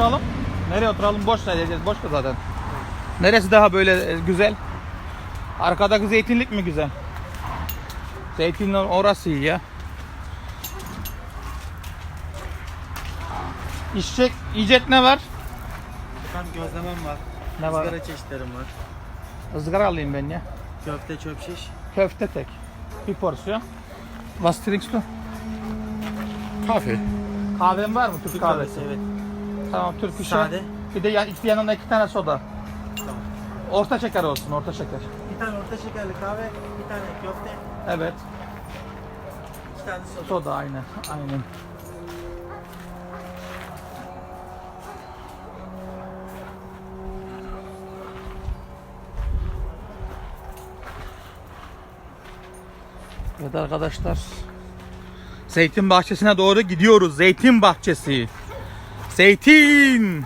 Oturalım. Nereye oturalım? Boş ver diyeceğiz. Boş ver zaten. Neresi daha böyle e, güzel? Arkadaki zeytinlik mi güzel? Zeytinler orası iyi ya. İçecek, yiyecek ne var? Efendim gözlemem var. Ne var? Izgara çeşitlerim var. Izgara alayım ben ya. Köfte çöp şiş. Köfte tek. Bir porsiyon. Was trinkst du? Kafe. Kahven var mı? Türk kahvesi. Evet. Tamam Türk işi. Sade. Bir de ya, iki yanında iki tane soda. Tamam. Orta şeker olsun, orta şeker. Bir tane orta şekerli kahve, bir tane köfte, Evet. iki tane soda. Soda aynen. Aynen. Evet arkadaşlar. Zeytin bahçesine doğru gidiyoruz. Zeytin bahçesi. Zeytin.